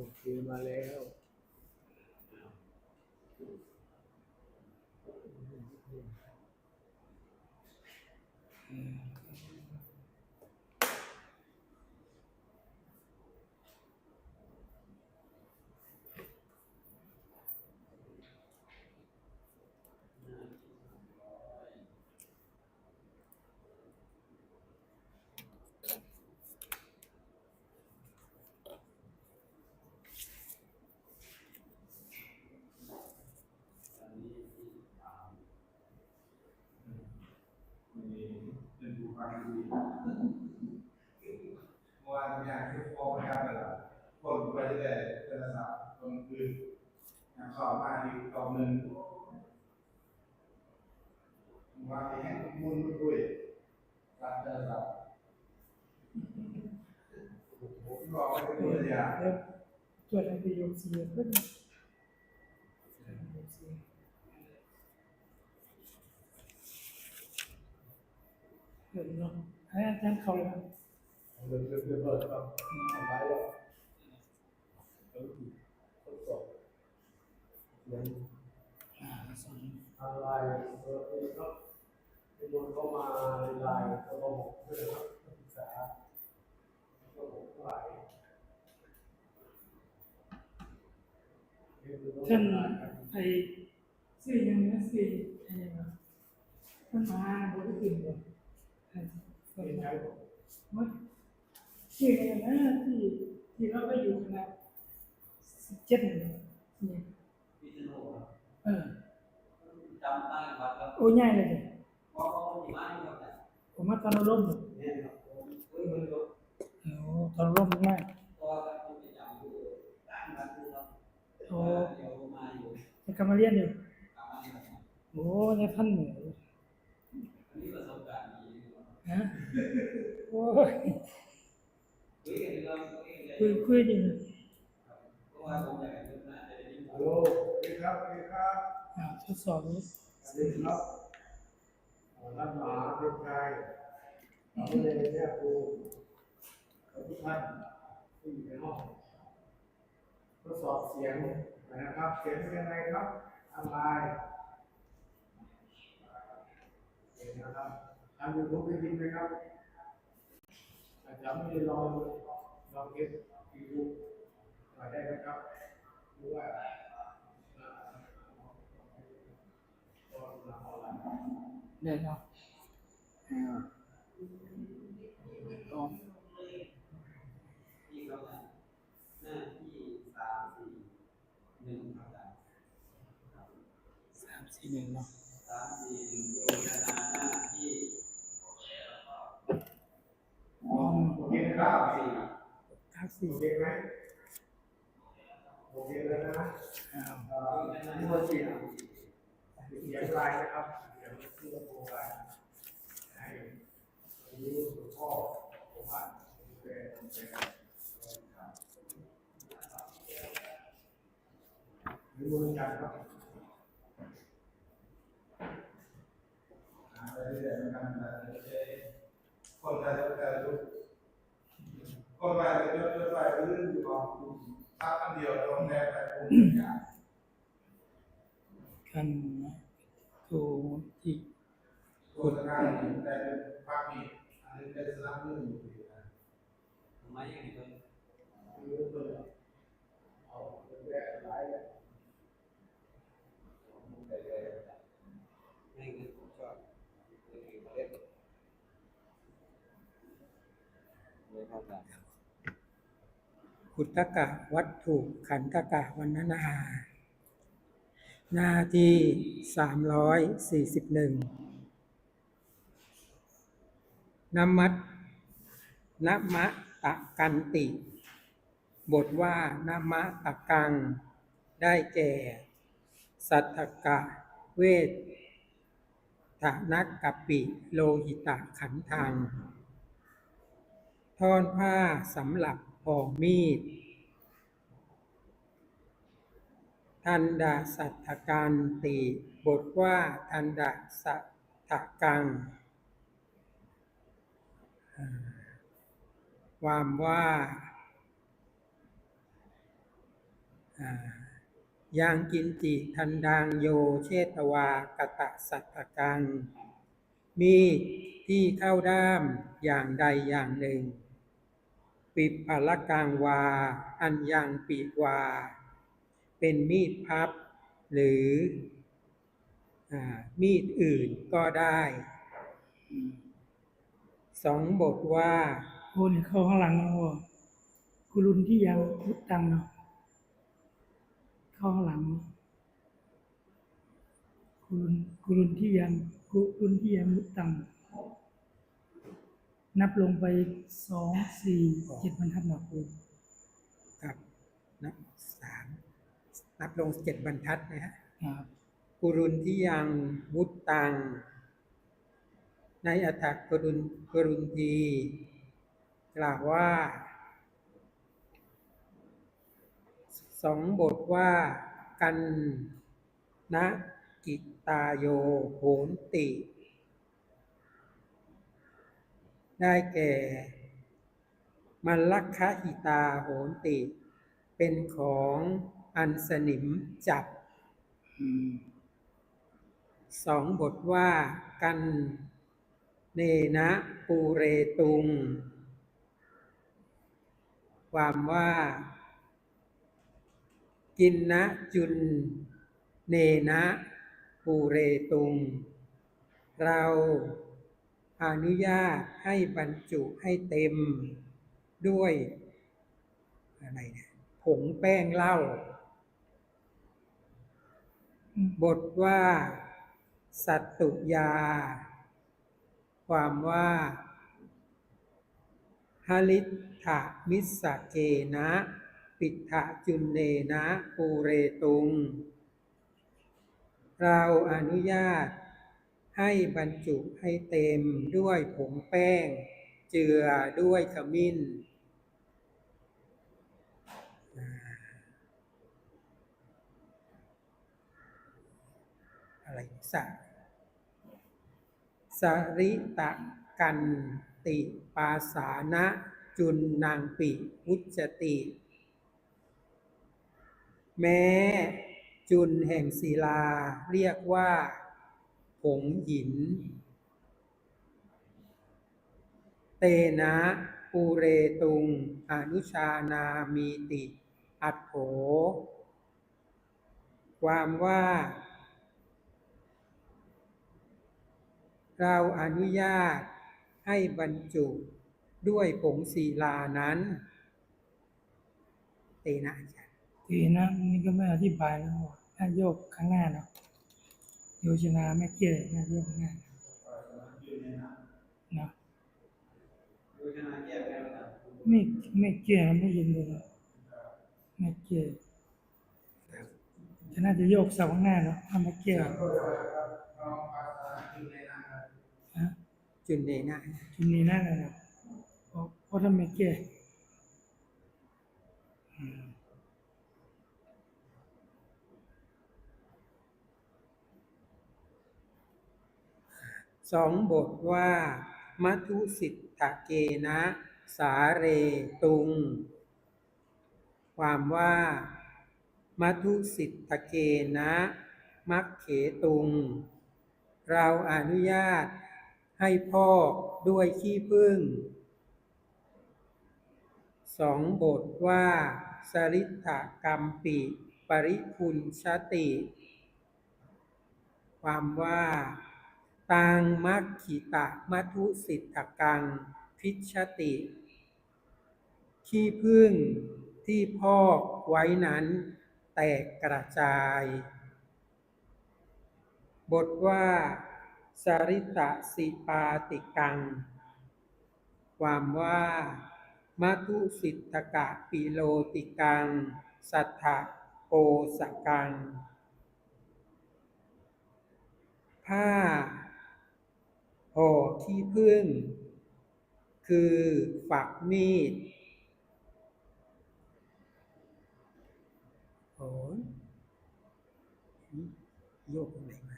โอเคมาแล้ว เป็นผู้ฟังที่ ดีเมื่อวานงานที่พอพนักงานคนไปได้โทรศัพท์ตรงคือนงานสอบมาอีกตอนหนึ่งว่าที่ให้มุนด้วยรับโทรศัพท์ผมบอกว่าเป็นตัวอย่างแล้วตรวจไอพีโอซี เนาะให้อาจารย์เขาเลยครับเริ่มเริ่มเริ่มเปิดครับทำร้ายแล้วเออทดสอบยังอ่าสอนทางไลน์เปิดเอครับมีคนเข้ามาในไลน์ก็ต้องบอกด้วยนครับนักศึกษาก็บอกว่าท่านไอสื่อยังนะสื่ออะไรวะท่านมาบริสุทธิ์เลยท่านสอน เป็นไงมาว่าสื่ออะไรนะที่ที่เราไปอยู่คณะสิบเจ็ดเนี่ยเนี่ยพิษณุเออจำตั้งวัดแล้วโอ้ใหญ่เลยเนี่ยเพราะเขาที่บ้านนี่ครับผมมาตอนเราล่มเนี่ยครับเฮ้ยมันก็โอ้ตอนล่มมากตัวกันเป็นจำอยู่ตั้งวัดคือครับโอ้เดี๋ยวมาอยู่จะกลับมาเรียนอยู่าเนี่ยครับโอ้ในพันหนึ่ง อันนี้ประสบการณ์ดี นะโอ้ยคุยคุยดีนะเพราะว่าผมอยากให้ทุกท่านได้ยินฮัลโหลสวัสดีครับสวัสดีครับอ่าทดสอบนี้สวัสดีครับท่านมาเทพชัยเราไม่ได้แยครูกับทุกท่านที่อยู่ในห้องทดสอบเสียงนะครับ เสียงเป็นยังไงครับทางไลน์เสียนะครับ ทางยูทูบได้ยินไหมครับอาจารย์ไม่ได้ลองลองเก็บยูทูบมาได้ไหมครับหรือว่าอ่าเดี๋ยวเนาะอ่าลองที่เขาเนี่ยหน้าที่สามสี่หนึ่งครับสามสี่หนึ่งเนาะสามสี่หนึ่งโยธนาหน้าที่ ลอง โอ เคนะครับสี่ทักสี่โอเคไหมโอเคแล้วนะอ้าวเอ่อนี่ว่าเสียงเสียงลายนะครับเสียงที่เราโปรไลน์ให้วันนี้หลวงพ่อผมอ่านเป็นเป็นหรือมือจันครับหาไปเรื่อยๆกันแต่คนไทยแต่ทุกคน ไปแต่ยศยศไปเรื่องอยู่ของพักอันเดียวโรงแรมไปกลุ่มอย่างกันนะครูที่โฆษณาอยู่แต่เป็นภาคมีอันนี้เป็นสลับเรื่องอยู่ดีนะทำไมอย่างนี้เลยคือเปิดเอาเป็นแรกหลายเลยให้เงินผมชอบเล่นเล่นไม่เข้าใจ ขุตกะวัตถุขันตกะวันนาหน้าที่สามร้อยสี่สิบหนึ่งนมัตนมะตะกันติ บทว่านมะตะกัง ได้แก่ สัทธกะเวทฐานักกัปปิโลหิตะขันธังท่อนผ้าสำหรับ ปอกมีดทันดาสัทธการติบทว่าทันดาสัทธกัง ความว่าอ่ายังกินจิทันดังโยเชตวากตะสัตตกัง มีที่เข้าด้ามอย่างใดอย่างหนึ่ง ปิดภลกังวา อันยังปีวา เป็นมีดพับ หรืออมีดอื่นก็ได้สองบทว่าโอ้นี่เข้าข้างหลังว่ากุลุนที่ยังพุทตังเนาะเข้าข้างหลังกุลุนกุลุนที่ยังกุลุนที่ยังมุตตัง นับลงไปสองสี่เจ็ดบรรทัดหนักคุณครับนับสามนับลงเจ็ดบรรทัดนะฮะครับกุรุนที่ยังวุตตัง ในอัตถกรุณกรุณทีกล่าวว่าสองบทว่ากันนะกิตาโยโหนติ ได้แก่ มัลลัคคะหิตาโหนติ เป็นของอันสนิมจับสองบทว่ากันเนนะปูเรตุง ความว่า กินนะจุน เนนะปูเรตุง เรา อนุญาตให้บรรจุให้เต็มด้วยอะไรเนี่ยผงแป้งเหล้าบทว่า สัตตุยา ความว่าหลิทธะมิสเกนะ ปิทะจุนเนนะปูเรตุง เราอนุญาต ให้บรรจุให้เต็มด้วยผงแป้ง เจือด้วยขมิ้น อะไรสักสริตะกันติปาสานะจุนนางปิพุจติ แม้จุนแห่งศิลาเรียกว่า ผงหิน เตนะปูเรตุง อนุชานามีติ อัตโถความว่า เราอนุญาตให้บรรจุด้วยผงศิลานั้น เตนะอาจารย์ทีนะนี่ก็ไม่อธิบายแล้วว่าถ้าโยกข้างหน้าเนาะโยชนาไม่เกี่ยนะโยกข้างหน้าเนาะ ดูชนะแก้ไปแล้วครับไม่ไม่เกี่ยไม่ยินเลยนะไม่เกี่ยจะน่าจะโยกเสาข้างหน้าเนาะถ้าไม่เกี่ยอโทษนะครับน้องภาษาอยู่ในะจุนเนน่าเลยนะเพราะเพราะถ้าไม่เกี่ยอืม สองบทว่ามัทุสิทธเกนะ สาเรตุง ความว่ามัทุสิทธเกนะมักเขตุง เราอนุญาตให้พ่อกด้วยขี้พึ่งสองบทว่า สริทธกรรมปิ ปริพุนชติ ความว่า ตังมัคขิตะมัทุสิทธกัง พิชติ ขี้พึ่งที่พอกไว้นั้น แตกกระจาย บทว่าสริตะสิปาติกัง ความว่ามัทุสิทธกะปิโลติกัง สัทธะโกสกัง ผ้า ห่อขี้ผึ้งคือฝักมีดโอ้ยโยกตรงไหนมา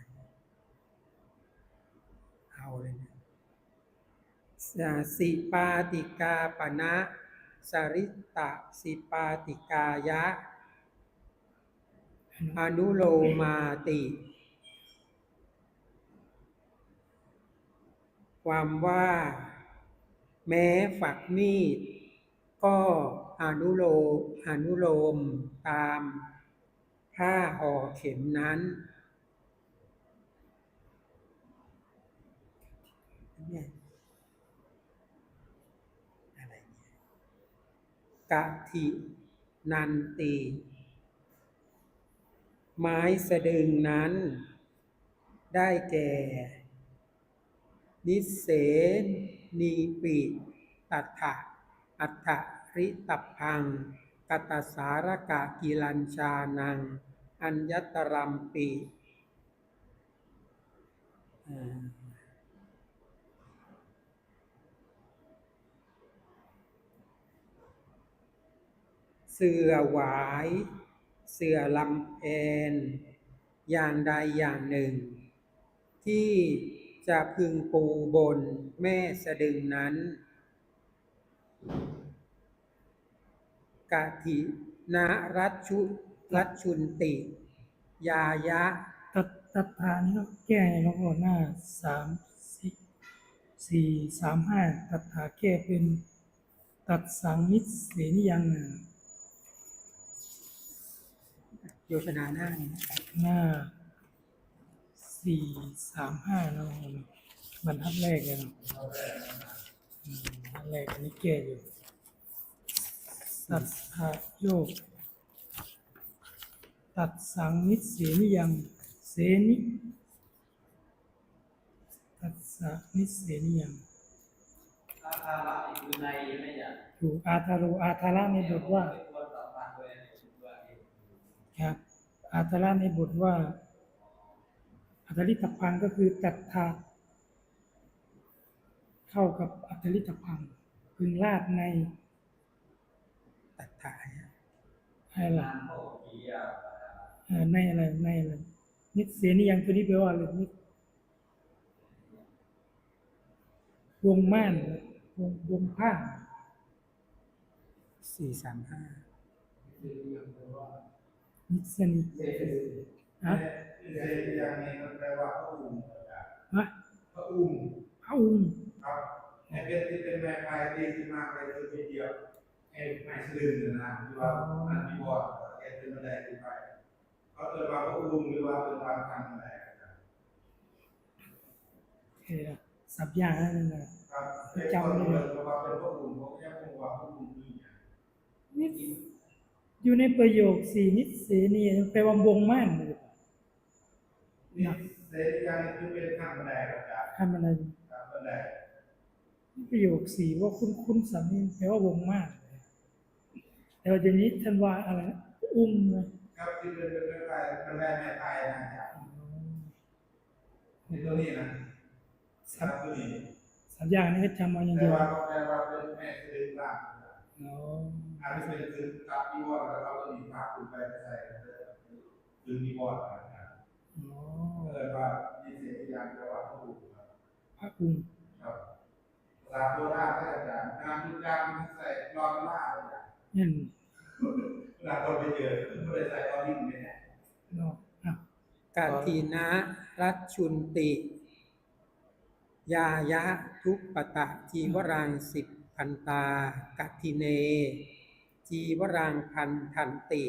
เอาเลยนะส,สิปาติกาปณะสริตตะสิปาติกายะ อนุโลมาติ ความว่า แม้ฝักมีด ก็อนุโลมอนุโลมตามผ้าห่อเข็มนั้น อะไรเนี่ยกะทินันติไม้สะดึงนั้น ได้แก่ นิเสนีปิตัถะอัฏฐริตพังกตสารกะกิลัญชานัง อัญญตรัมปิเสือหวาย เสือลำแอนอย่างใดอย่างหนึ่ง ที่ จะพึงปูบนแม่สะดึงนั้นกะทินารัชชุรัชชุนติ ยายะ ตัดตัดฐานนี่ก็แก้ในหลวงพ่อหน้าสามสี่สี่สามห้าตัดฐานแก้เป็นตัดสังนิสเสนิยังน่ะโยชนาหน้านี่นะหน้า สี่สามห้านะหลวงพ่อเนาะบรรทัดแรกเลยเนาะอืมบรรทัดแรกอันนี้แก้อยู่ตัดฐานโยก ตัดสังนิสเสนิยังเสนิตัดสังนิสเสนิยังอาคาระนี่คือในไม่อยากถูกอาทารุอาทาระในบทว่าเป็นตัวสัมพันธ์ด้วยในตัวเองครับอาทาระในบทว่า อัตริตพังก็คือตัดถาดเข้ากับอัตริตพังพึงลาดในตัดถ่ายอะอะไรล่ะนามโภกียาเอ่อในอะไรในอะไรนิสเสนิยังตัวนี้แปลว่าอะไรนิสวงม่านวงวงผ้าสี่สามห้านิสนิ ฮะเซยังนี้มันแปลว่าพระอุ้มฮะพระอุ้มพระองค์ครับในเป็นที่เป็นแม่พายตีขึ้นมาไปเลยทีเดียวไอ้ไม้สลืมเนี่ยนะที่ว่าอันที่บอดแกเป็นบันไดขึ้นไปเขาเกิดว่าพระอุ้มหรือว่าเป็นความทางบันไดครับเอ่อสับยางนั่นน่ะครับเป็นคนเดินว่าเป็นพระอุ้มเขาแค่คงว่าพระอุ้มนี่นิสอยู่ในประโยคสี่นิสเสนีแปลว่าวงม่านเลย นี่เซยังนี่คือเป็นขั้นบันไดครับอาจารย์ทำอะไรครับบันไดประโยคสี่ว่าคุ้นคุ้นๆสำเนียงแปลว่าวงมากเลยแต่ว่าอย่างนี้ท่านว่าอะไรนะอุ้มนะครับที่เป็นเป็นแม่พายเป็นแม่แม่พายนะอาจารย์นี่ตัวนี้นะครับตัวนี้สัญญานี่ก็จำมาอย่างแต่เดียวว่าเขาแปลว่าเป็นแม่สลืมล่างอ๋ออันนี้เป็นคือตับที่วอดแล้วเราก็มีภาพขึ้นไปใส่คือมีวอดนะครับอ๋อิดว่ามีเสียงอย่างแต่ว่าเขาถูกครับพระอุ้มครับลาโบราณอาจารย์งานทุกอย่างมันใส่รอนล่าเลยนะนั่นเวลาคนไปเจอไม่ได้ใส่รอนลิ้นเลยเนี่ยเนาะอะกาทีนะรัชชุนติ ยายะทุปปตะจีวรังสิบพันตากทิเน จีวรังพันทันติ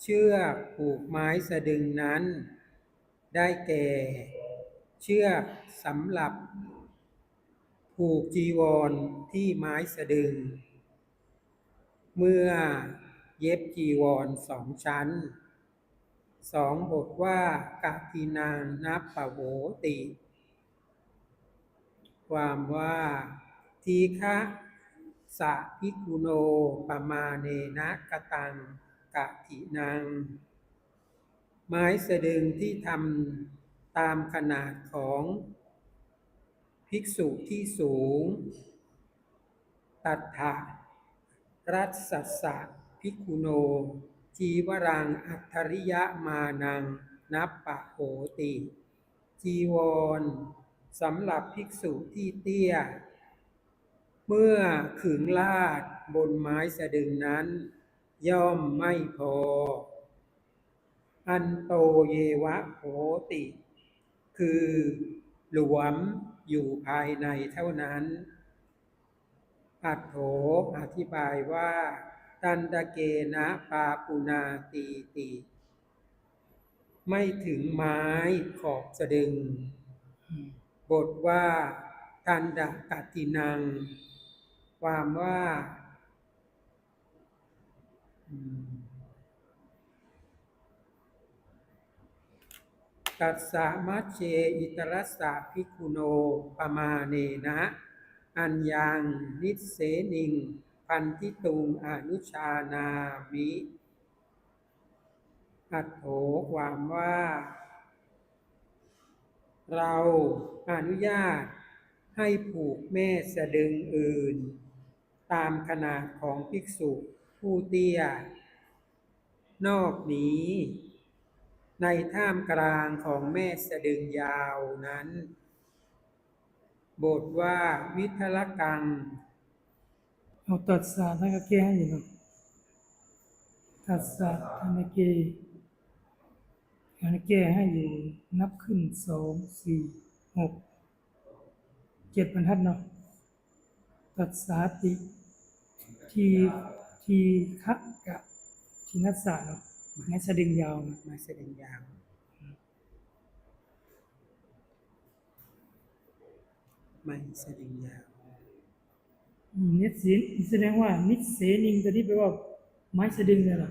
เชือกผูกไม้สะดึงนั้น ได้แก่ เชือกสำหรับ ผูกจีวรที่ไม้สะดึง เมื่อเย็บจีวรสองชั้นสองบทว่ากะทินางนับปะโหติ ความว่าทีฆะสะพิกุโนปมาเนนะกะตังกะทินาง ไม้สะดึงที่ทำตามขนาดของภิกษุที่สูง ตัทธะรัสสสะพิกุโน จีวรังอัทริยมานัง นับปะโหติ จีวรสำหรับภิกษุที่เตี้ย เมื่อขึงลาดบนไม้สะดึงนั้น ย่อมไม่พอ อันโตเยวะโหติ คือหลวมอยู่ภายในเท่านั้น อัตโถอธิบายว่า ตันตะเกนะปาปุนาตีติ ไม่ถึงไม้ขอบสะดึง บทว่าตันดะกตินัง ความว่า อืม ตัสสะมัชเชอิตรัสสะภิกุโนปมาเนนะ อัญญังนิสเสนิง พันธิตุงอนุชานามิอัตโถความว่า เราอนุญาตให้ผูกแม่สะดึงอื่น ตามขนาดของภิกษุผู้เตี้ย นอกนี้ ในท่ามกลางของแม่สะดึงยาวนั้น บทว่าวิทลกังเอาตัดสาท่านก็แก้ให้อยู่นะตัดสาท่านก็แก้ท่านก็แก้ให้อยู่นับขึ้นสองสี่หกเจ็ดบรรทัดเนาะตัดสาติ ทีทีฆะกะทีนัสสะเนาะ ไม้สะดึงยาวเนาะมาแสดงยาวไม่แสดงยาวนิสินแสดงว่า นิสเสนิงตัวนี้แปลว่า ไม้สะดึงเนี่ยเหรอ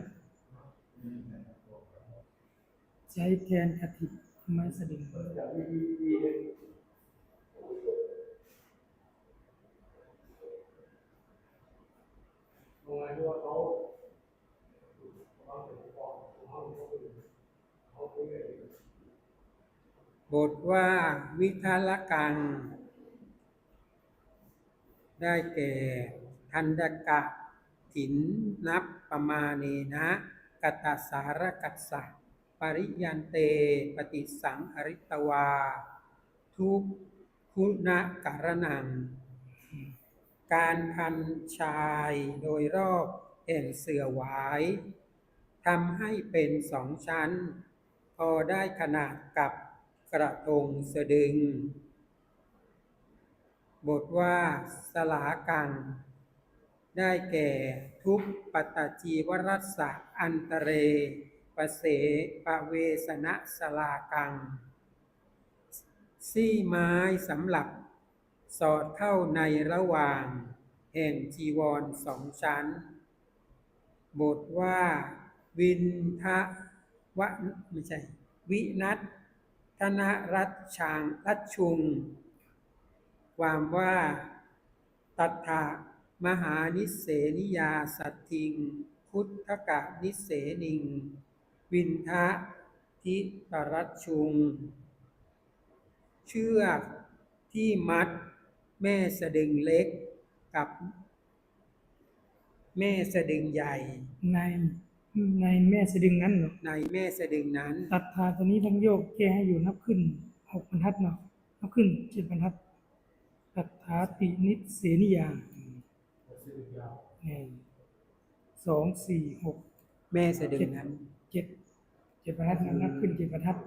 ใช้แทนคติไม้สะดึงอย่างวีวีหนึ่งตรงไหนที่ว่าเขาเป็นพ่อเขาเป็นเขาเป็นเขาเป็น บทว่าวิทลกัง ได้แก่ทันดกะถินนับประมาเนนะกตสารกัสสะปริยันเต ปฏิสังอริตวา ทุกคุณการนัง การพันชายโดยรอบแห่งเสือหวายทำให้เป็นสองชั้น พอได้ขนาดกับ กระทงสะดึง บทว่าสลากังได้แก่ทุบปัตจีวรัสสะอันตเรปเสปะเวสนะสลากัง ซี่ไม้สำหรับ สอดเข้าในระหว่าง แห่งจีวรสองชั้น บทว่า วินทะวะไม่ใช่ วินัท ธนรัชชางรัชชุง ความว่า ตัทธะมหานิเสนิยาสัตทิง พุทธกะนิเสนิง วินทะทิปรัชชุง เชือกที่มัดแม่สะดึงเล็กกับ แม่สะดึงใหญ่ใน ในแม่สะดึงนั้นเนาะในแม่สะดึงนั้น ตัดทาตัวนี้ทั้งโยกแก้ให้อยู่นับขึ้นหกบรรทัดเนาะนับขึ้นเจ็ดบรรทัด ตัดทาตินิสเสนิยาสิบยาวเออสองสี่หกแม่สะดึงนั้นเจ็ดเจ็ดบรรทัดนะนับขึ้นเจ็ดบรรทัด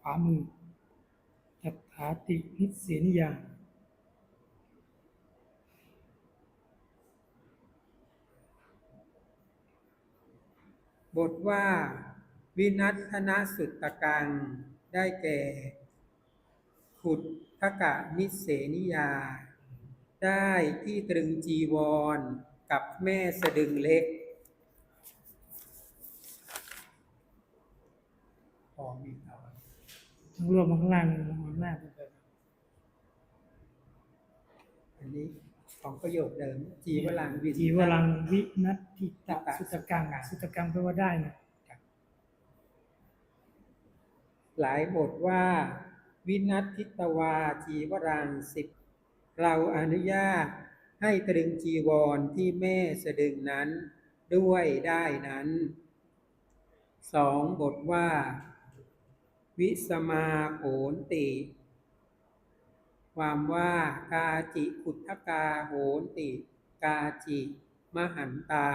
ขวามือตัดทาตินิสเสนิยา บทว่า วินัทธนสุตตกัง ได้แก่ ขุดทกะนิเสนิยา ได้ที่ตรึงจีวรกับแม่สะดึงเล็กพอมีครับทั้งรวมข้างล่างลงมาหน้าไปเลยอันนี้ ของประโยคเดิมจีวรังวินจีวรังวินัตติตะสุตกังสุตกังแปลว่าได้นะหลายบทว่า วินัททิตวาจีวรังสิบเราอนุญาตให้ตรึงจีวรที่แม่สะดึงนั้น ด้วยได้นั้นสองบทว่า วิสมาโผนติ ความว่ากาจิขุทธกาโหนติ กาจิมหันตา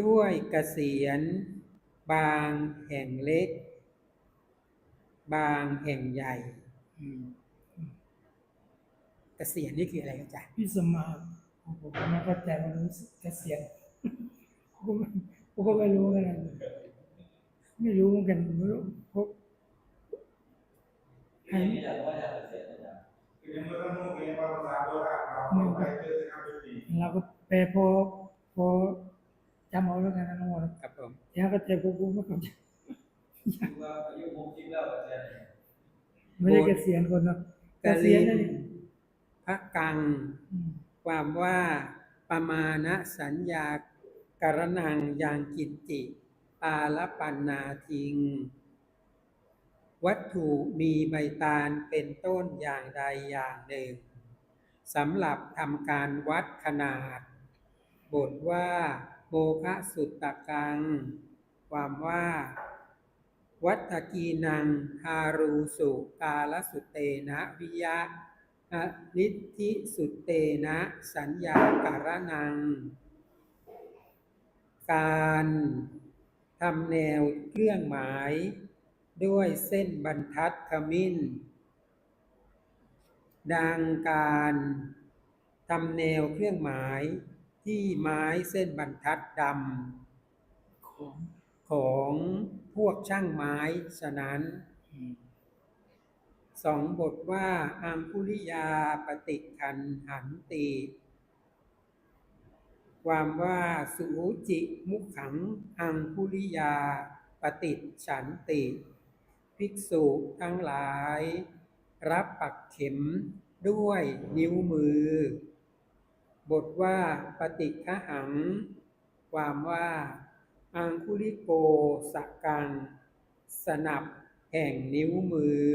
ด้วยเกษียณบางแห่งเล็ก บางแห่งใหญ่เกษียณนี่คืออะไรอาจารย์พี่สมาผมผมไม่เข้าใจมันรู้สึกเกษียณผมก็ไม่รู้กันนะไม่รู้เหมือนกันไม่รู้พบ เราคนไปเจอทางไปปีเราก็แปลพอพอจำเอาแล้วกันนะน้องวอนครับผมยังก็ใจพวกผมไม่เข้าใจคือว่าอายุหกสิบแล้วอาจารย์ไม่ได้เกษียณคนเนาะเกษีลิยณนนั่พระกัง ความว่าประมาณสัญญาการนังยังกินจิปาลปันนาทิง วัตถุมีใบตาลเป็นต้นอย่างใดอย่างหนึ่งสำหรับทำการวัดขนาด บทว่าโมคะสุตตะกัง ความว่า วัตถกีนังฮารูสุกาลสุเตนะวิยะอนิธิสุเตนะสัญญาการนัง การทำแนวเครื่องหมาย ด้วยเส้นบรรทัดขมิ้น ดังการทำแนวเครื่องหมายที่ไม้เส้นบรรทัดดำของของพวกช่างไม้ฉะนั้นสองบทว่าอังคุลิยาปฏิคันหันติ ความว่าสุจิมุขังอังคุลิยาปฏิฉันติ ภิกษุทั้งหลาย รับปักเข็มด้วยนิ้วมือ บทว่าปฏิฆหัง ความว่า อังคุลิโกสกัง สนับแห่งนิ้วมือ